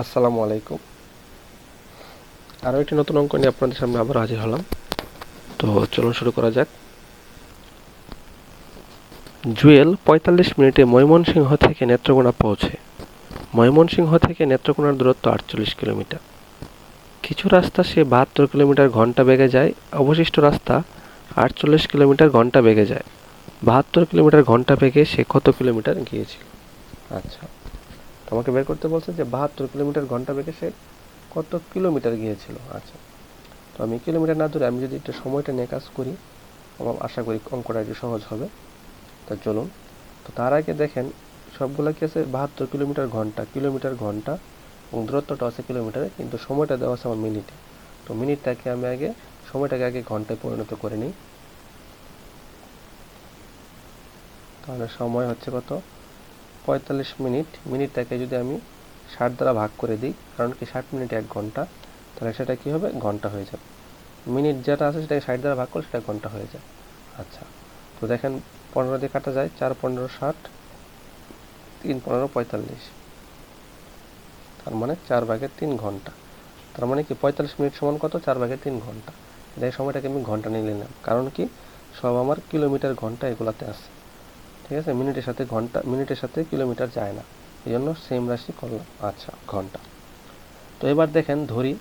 আসসালামু আলাইকুম। আরও একটি নতুন অঙ্ক নিয়ে আপনাদের সামনে আবার হাজির হলাম। তো চলুন শুরু করা যাক। জুয়েল পঁয়তাল্লিশ মিনিটে ময়মনসিংহ থেকে নেত্রকোনা পৌঁছে। ময়মনসিংহ থেকে নেত্রকোনার দূরত্ব আটচল্লিশ কিলোমিটার। কিছু রাস্তা সে বাহাত্তর কিলোমিটার ঘণ্টা বেগে যায়, অবশিষ্ট রাস্তা আটচল্লিশ কিলোমিটার ঘণ্টা বেগে যায়। বাহাত্তর কিলোমিটার ঘণ্টা বেগে সে কত কিলোমিটার গিয়েছিল? আচ্ছা তো আমাকে বের করতে বলছে যে বাহাত্তর কিলোমিটার ঘণ্টা বেগে সে কত কিলোমিটার গিয়েছিল। আচ্ছা। তো আমি কিলোমিটার না ধরে আমি যদি একটু সময়টা নিয়ে কাজ করি, আমার আশা করি অঙ্কটা একটু সহজ হবে। তা চলুন। তো তার আগে দেখেন, সবগুলো কি আছে? বাহাত্তর কিলোমিটার ঘণ্টা কিলোমিটার ঘণ্টা এবং দূরত্বটা আছে কিলোমিটারে, কিন্তু সময়টা দেওয়া আছে আমার মিনিটে। তো মিনিটটাকে আমি আগে, সময়টাকে আগে ঘন্টায় পরিণত করে নিই। তাহলে সময় হচ্ছে কত? পঁয়তাল্লিশ মিনিট মিনিটটাকে যদি আমি ষাট দ্বারা ভাগ করে দিই, কারণ কি ষাট মিনিট এক ঘণ্টা, তাহলে সেটা কি হবে? ঘণ্টা হয়ে যাবে। মিনিট যেটা আছে সেটাকে ষাট দ্বারা ভাগ করলে সেটা ঘণ্টা হয়ে যায়। আচ্ছা তো দেখেন পনেরো দিয়ে কাটা যায়, চার, পনেরো, ষাট, তিন, পনেরো, পঁয়তাল্লিশ। তার মানে চার ভাগের তিন ঘণ্টা। তার মানে কি পঁয়তাল্লিশ মিনিট সমান কত? চার ভাগের তিন ঘণ্টা। এই সময়টাকে আমি ঘণ্টা নিয়ে নিলাম। কারণ কি? সব আমার কিলোমিটার ঘণ্টা এগুলাতে আছে। ঠিক আছে? মিনিটের সাথে ঘণ্টা, মিনিটের সাথে কিলোমিটার যায় না। এই জন্য সেম রাশি করলাম। আচ্ছা ঘণ্টা। তো এবার দেখেন, ধরি।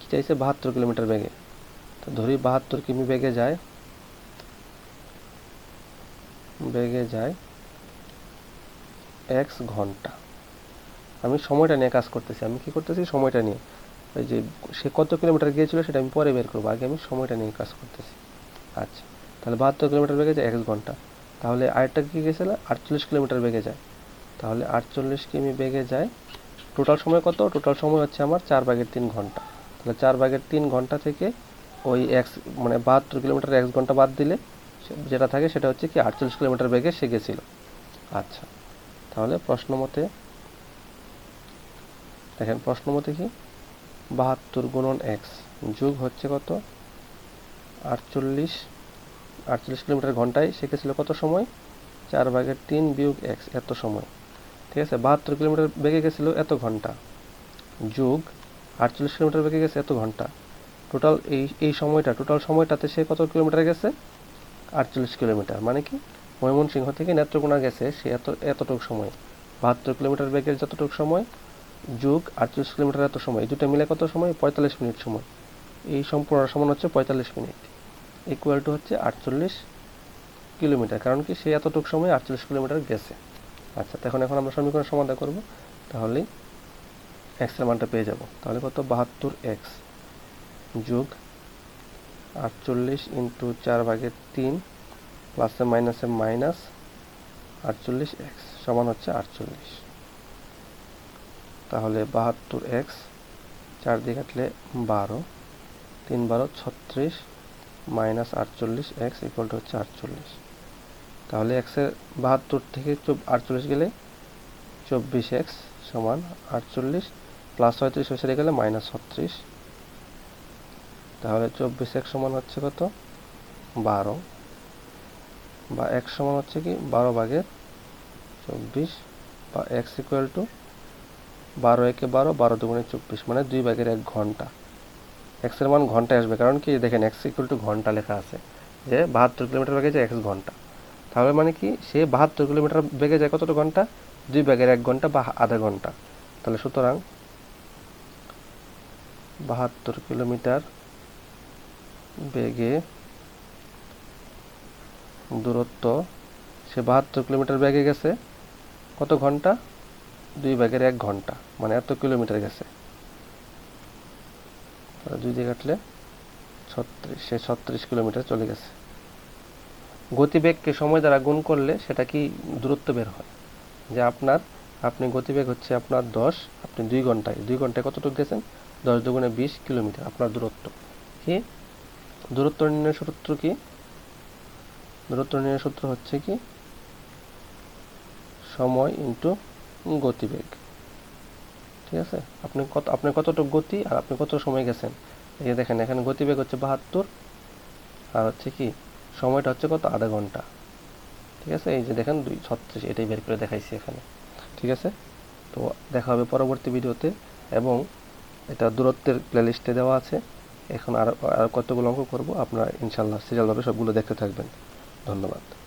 কি চাইছে? বাহাত্তর কিলোমিটার বেগে। তো ধরি, বাহাত্তর কিমি বেগে যায়। বেগে যায় এক্স ঘণ্টা। আমি সময়টা নিয়ে কাজ করতেছি। আমি কি করতেছি? সময়টা নিয়ে। ওই যে সে কত কিলোমিটার গিয়েছিল সেটা আমি পরে বের করব। আগে আমি সময়টা নিয়ে কাজ করতেছি। আচ্ছা। তাহলে বাহাত্তর কিলোমিটার বেগে যায় এক ঘণ্টা। তাহলে আরেকটা কি গেছিল? আটচল্লিশ কিলোমিটার বেগে যায়। তাহলে আটচল্লিশ কিমি বেগে যায়। টোটাল সময় কত? টোটাল সময় হচ্ছে আমার চার ভাগের তিন ঘণ্টা। তাহলে চার ভাগের তিন ঘণ্টা থেকে ওই এক্স মানে বাহাত্তর কিলোমিটার এক ঘণ্টা বাদ দিলে যেটা থাকে সেটা হচ্ছে কি আটচল্লিশ কিলোমিটার বেগে সে গেছিল। আচ্ছা তাহলে প্রশ্ন মতে, দেখেন প্রশ্ন মতে কি? বাহাত্তর গুণন এক্স যুগ হচ্ছে কত? আটচল্লিশ আটচল্লিশ কিলোমিটার ঘন্টায় সে গেছিল কত সময়? চার ভাগের তিন বিয়োগ এক্স, এত সময়। ঠিক আছে? বাহাত্তর কিলোমিটার বেগে গেছিল এত ঘণ্টা। যোগ আটচল্লিশ কিলোমিটার বেগে গেছে এত ঘণ্টা। টোটাল এই এই সময়টা, টোটাল সময়টাতে সে কত কিলোমিটার গেছে? আটচল্লিশ কিলোমিটার। মানে কি? ময়মনসিংহ থেকে নেত্রকোনা গেছে, সে এত, এতটুকু সময়। বাহাত্তর কিলোমিটার বেগের যতটুকু সময়, যোগ আটচল্লিশ কিলোমিটার এত সময়। এই দুটো মিলে কত সময়? পঁয়তাল্লিশ মিনিট সময়। এই সম্পূর্ণ সমান হচ্ছে পঁয়তাল্লিশ মিনিট। ইকুয়াল টু হচ্ছে আটচল্লিশ কিলোমিটার, কারণ কি সে এতটুকু সময় আটচল্লিশ কিলোমিটার গেছে। আচ্ছা তো এখন আমরা সমীকরণ সমাধান করব, তাহলেই এক্সের মানটা পেয়ে যাব। তাহলে কত? বাহাত্তর এক্স যোগ আটচল্লিশ ইন্টু চার ভাগের তিন প্লাসে মাইনাসে মাইনাস আটচল্লিশ এক্স সমান হচ্ছে আটচল্লিশ। তাহলে বাহাত্তর এক্স চার দিয়ে কাটলে বারো, তিন বারো ছত্রিশ মাইনাস আটচল্লিশ, এক্স ইকুয়াল টু হচ্ছে আটচল্লিশ। তাহলে এক্সের বাহাত্তর থেকে আটচল্লিশ গেলে চব্বিশ এক্স সমান আটচল্লিশ প্লাস ছয়ত্রিশ হয়ে গেলে মাইনাস ছত্রিশ। তাহলে চব্বিশ এক্স সমান হচ্ছে কত? বারো। বা এক সমান হচ্ছে কি? বারো ভাগের চব্বিশ। বা এক্স ইকুয়াল টু বারো একে বারো বারো দুগুণে চব্বিশ মানে দুই ভাগের এক ঘণ্টা। এক্সের মান ঘন্টায় আসবে। কারণ কি? দেখেন এক্স ইকুয়াল টু ঘণ্টা লেখা আছে। যে বাহাত্তর কিলোমিটার বেগে যায় এক্স ঘণ্টা। তাহলে মানে কি? সে বাহাত্তর কিলোমিটার বেগে যায় কতটা ঘণ্টা? দুই ভাগের এক ঘণ্টা বা আধা ঘণ্টা। তাহলে সুতরাং বাহাত্তর কিলোমিটার বেগে দূরত্ব, সে বাহাত্তর কিলোমিটার বেগে গেছে কত ঘণ্টা? দুই ভাগের এক ঘণ্টা। মানে এত কিলোমিটার গেছে। দুই দিয়ে কাটলে ছত্রিশ, সে ছত্রিশ কিলোমিটার চলে গেছে। গতিবেগকে সময় দ্বারা গুণ করলে সেটা কি দূরত্ব বের হয়? যে আপনার, আপনি গতিবেগ হচ্ছে আপনার দশ, আপনি দুই ঘন্টায় দুই ঘন্টায় কতটুকু গেছেন? দশ দুগুণে বিশ কিলোমিটার, আপনার দূরত্ব। কি? দূরত্ব নির্ণয় সূত্র কি? দূরত্ব নির্ণয় সূত্র হচ্ছে কি? সময় ইন্টু গতিবেগ। ঠিক আছে? আপনি কত, আপনি কতটুকু গতি আর আপনি কত সময় গেছেন? এই যে দেখেন, এখানে গতিবেগ হচ্ছে বাহাত্তর, আর হচ্ছে কি, সময়টা হচ্ছে কত? আধা ঘণ্টা। ঠিক আছে? এই যে দেখেন, দুই, ছত্রিশ, এটাই বের করে দেখাইছি এখানে। ঠিক আছে? তো দেখা হবে পরবর্তী ভিডিওতে, এবং এটা দূরত্বের প্লেলিস্টে দেওয়া আছে। এখন আর আর কতগুলো অঙ্ক করব আপনারা ইনশাল্লাহ সিরিয়ালভাবে সবগুলো দেখতে থাকবেন। ধন্যবাদ।